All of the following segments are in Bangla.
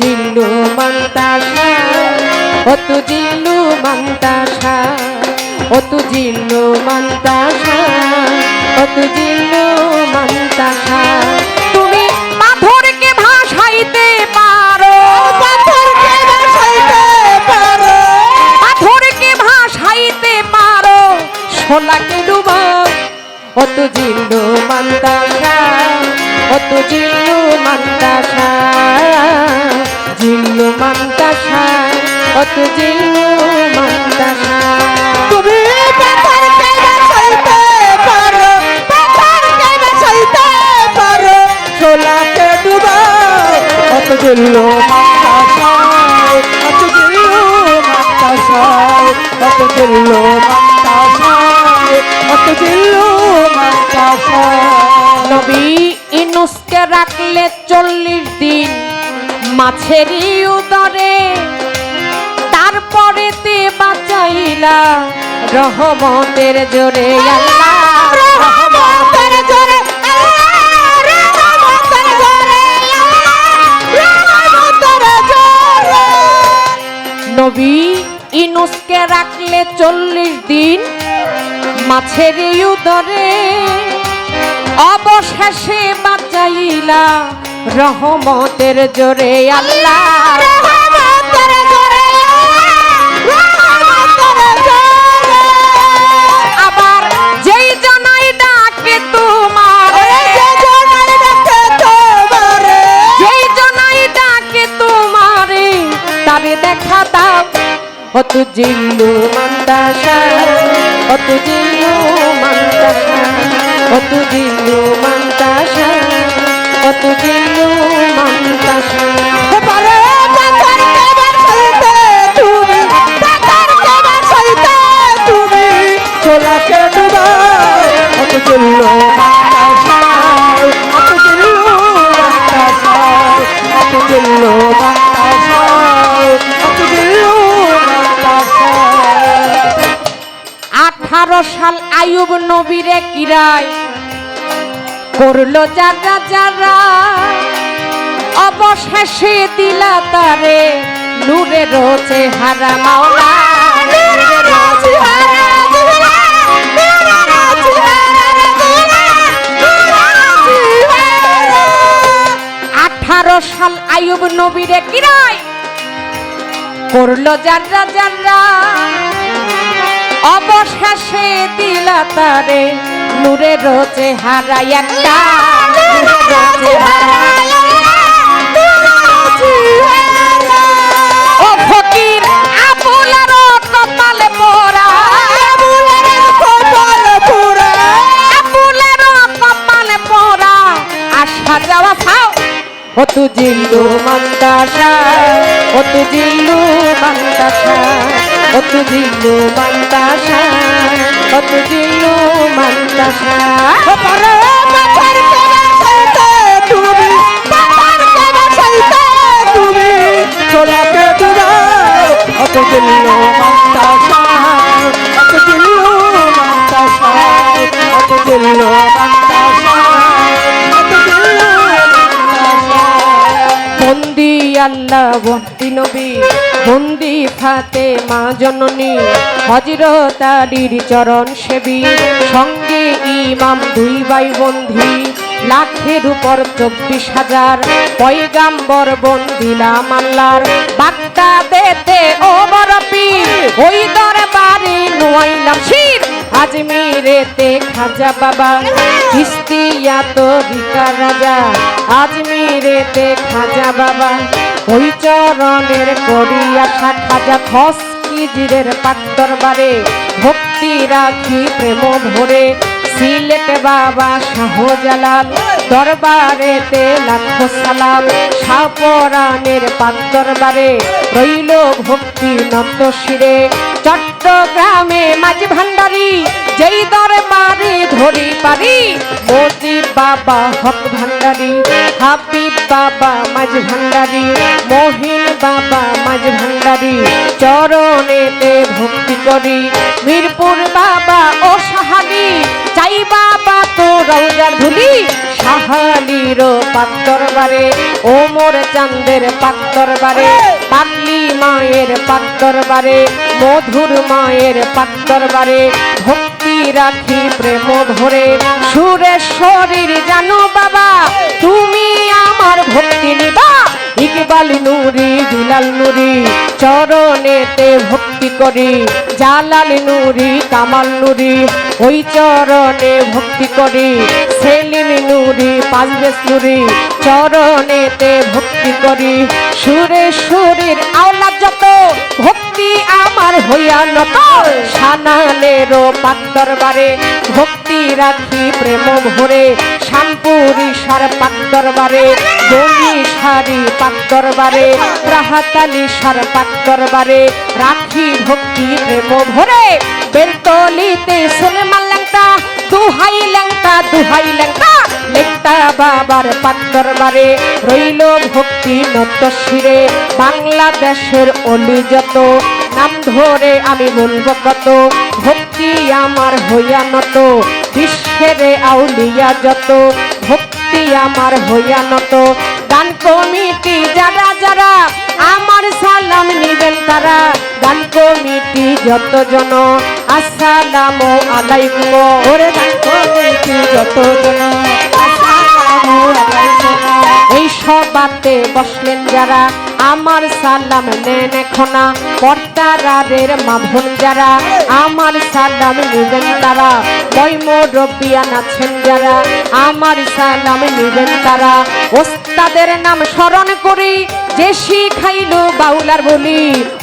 জিল্লু মন্তাসা ও তু জিল্লু মন্তাসা ও তু জিল্লু মন্তাসা ও তু জিল্লু মন্তাসা। তুমি পাথরকে ভাসাইতে পারো। পাথরকে ভাসাইতে পারো। পাথরকে ভাসাইতে পারো। সোলাকে ডুবাও ও তু জিল্লু মন্তাসা ও তু জিল্লু মন্তাসা জিল্লু মান্তাসা অত জিল্লু ইনুসকে রাখলে চল্লিশ দিন মাছেরই উদরে। তারপরে তে বাঁচাইলা রহমতের জোরে রহমতের জোরে। নবী ইনুসকে রাখলে চল্লিশ দিন মাছেরই উদরে। অবশেষে বাঁচাইলা রহমতের জোরে আল্লাহ। দেখা দাও। ও জিল্লু মন্দাসা ও তু জিল্লু মন্দাসা ও তু জিল্লু নবীরে কিরায় করল যারা যারা অবশেষে দিলা তারে নূরে রোচে হারা মাওলা। আঠারো সাল আয়ুব নবীরে কিরায় করল যারা যারা অবশেষে দিলা তারে নূরে রোচে হারা একটা ও তু জিল্লু মন্দাসা ও তু জিল্লু ও তু জিল্লু মন্দাসা। ও তু জিল্লু মন্দাসা ছোলাকে ডুবাও অত দিল্লো মাতাসায় অত দিল্লো মাতাসায় অত দিল্লো মাতাসায় অত দিল্লো মাতাসায় বন্দি আল্লাহ বন্দি নবী বন্দি ফাতে মা জননী হজরত আলীর চরণ সেবী, সঙ্গে ইমাম দুই ভাই বন্ধি, লাখের উপর চব্বিশ হাজার পয়গাম্বর বন্দিলাম আল্লাহর বাগদা দেতে ও বরপি ওই দরবারে নোয়াইলাম শির, আজমিরেতে খাজা বাবা কিস্তিয়া তো ভিকার রাজা, আজমিরেতে খাজা বাবা। ওই চরণের করি আশা খাজা খস কিজিরের পাক দরবারে। ভক্তি রাখি প্রেম ভরে, সিলেট বাবা শাহজালাল, দরবারেতে লাখো সালাম। সাপরানের পাক দরবারে রইল ভক্তি নন্দ শিরে। চট্টগ্রামে মাঝ ভান্ডারি, যেই দরবারে পারি মজিব বাবা, হক ভান্ডারি। হাবিব বাবা, মাঝ ভান্ডারি। মহিন বাবা, মাঝ ভান্ডারি। চরণেতে ভক্তি করি। মিরপুর বাবা ও সাহাবি চাই বাবা তো রৌজার ধুলি। সাহালির পাত্তর বারে। ওমর চান্দের পাত্তর বারে। পাগলি মায়ের পাত্তর বারে। মধুর মায়ের পাত্তর বারে। ভক্তি রাখি প্রেম ভরে সুরেশ্বরীর জানো বাবা, তুমি আমার ভক্তি নিবা। ইকবাল নুরি বিলাল নুরি, চরণেতে ভক্তি করি, জালাল নুরি, কামাল নুরি, ওই চরণে ভক্তি করি, সেলিম নুরি পাজবেস নুরি, চরণেতে ভক্তি করি। সুরেশ্বরীর আওলাদ যত, ভক্তি আমার হইয়া নত। সানালেরও পাত্তর বারে ভক্তি রাখি প্রেম ভরে শ্যামপুরি সার পাত্তর বারে দলি সারি পাত্তর বারে রাহাতালি সার পাত্তর বারে রাখি ভক্তি প্রেম ভরে বেলতলিতে সুলেমান ল্যাংটা, দুহাই ল্যাংটা দুহাই ল্যাংটা লেংটা বাবার রইল ভক্তি শিরে, বাংলাদেশের অলি যত, নাম ধরে আমি বলব কত, ভক্তি আমার হইয়া নত, বিশ্বের আউলিয়া যত, ভক্তি আমার হইয়া নত গান কমিটি যারা যারা, আমার সালাম নিবেন তারা। গান কমিটি যত জন আসসালাম আলাইকুম। ওরে গান কমিটি যত জন আসসালামু আলাইকুম। এই সবাতে বসলেন যারা, আমার সালাম নেন এখনা। পর্দারের মাভন যারা, আমার সালাম নিবেন তারা। ময়মরবিয়ান আছেন যারা, আমার সালাম নিবেন তারা। ওস্তাদের নাম স্মরণ করি, যে শিখাইল বাউলার বলি,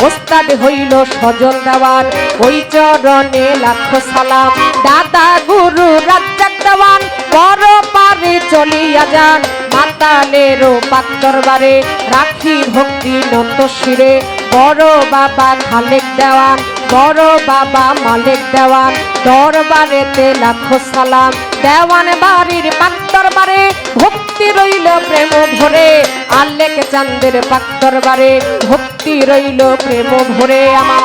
ওস্তাদ হইল সজল দেওয়ান, ওই চরণে লাখো সালাম। দাদা গুরু রাজ্জাক দেওয়ান, বড় পারে চলিয়া যান মাতালেরও পাত্তর বারে রাখি ভক্তি নত শিরে। বড় বাবা খালেক দেওয়ান, বড় বাবা মালিক দেওয়ান, দরবারেতে লাখো সালাম। দেওয়ান বাড়ির পাত্তর বারে ভক্তি রইল প্রেম ভরে। আল্লেক চান্দের পাত্তর বারে ভক্তি রইল প্রেম ভরে। আমার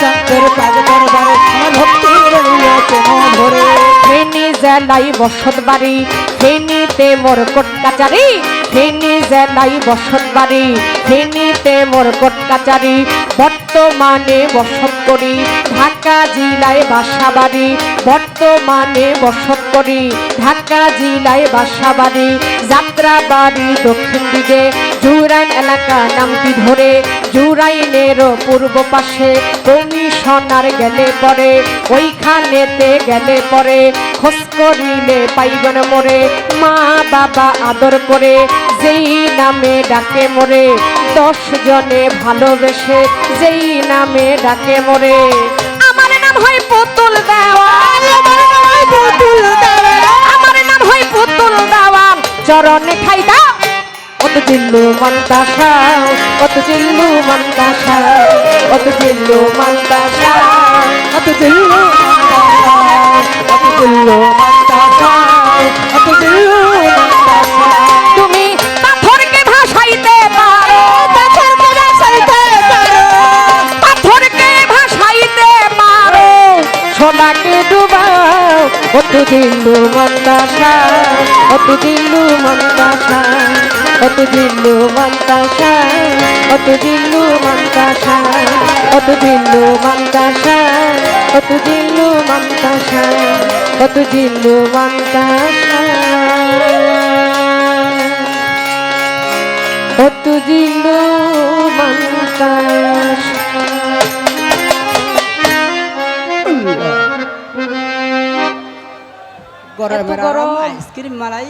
চাঁদের পাগ দরবারে ভক্তি রইল প্রেম ভরে। ফেনি জেলাই বসত বাড়ি, ফেনিতে মোর কোট কাচারি ফেনি জেলাই বসত বাড়ি, ফেনিতে মোর কোট কাচারি বর্তমানে বসত করি, ঢাকা জেলায় বাসা বাড়ি বর্তমানে বসত করি, ঢাকা জেলায় বাসা বাড়ি যাত্রা বাড়ি দক্ষিণ দিকে, জুরাইন এলাকা নামটি ধরে। জুরাইনেরও পূর্ব পাশে কমিশনার গেলে পরে, ওইখানেতে গেলে পরে, খোঁজ করিলে পাইবেন মোরে। মা বাবা আদর করে, যেই নামে ডাকে মোরে। দশ জনে ভালোবেসে, যেই নামে ডাকে মোরে। আমার নাম হয় পুতুল দেওয়া পুতুল দেওয়া আমার নাম হয় পুতুল দেওয়া চরণে ঠাই দাও। কত জিল্লু মন্তা সাও কত জিল্লু মন্তা সাও কত জিল্লু মন্তা সাও কত জিল্লু কত জিল্লু মন্তা সাও কত জিল্লু সোনাকে ডুবাও কত দিল্লু মন্তাসা কত দিল্লু মন্তাসা কত দিল্লু মন্তাসা কত দিল্লু মন্তাসা কত দিল্লু মন্তাসা কত দিল্লু মন্তাসা কত দিল্লু মন্তাসা। কত দিল্লু মন্তাসা। গরমের এত গরম। আইসক্রিম মালাই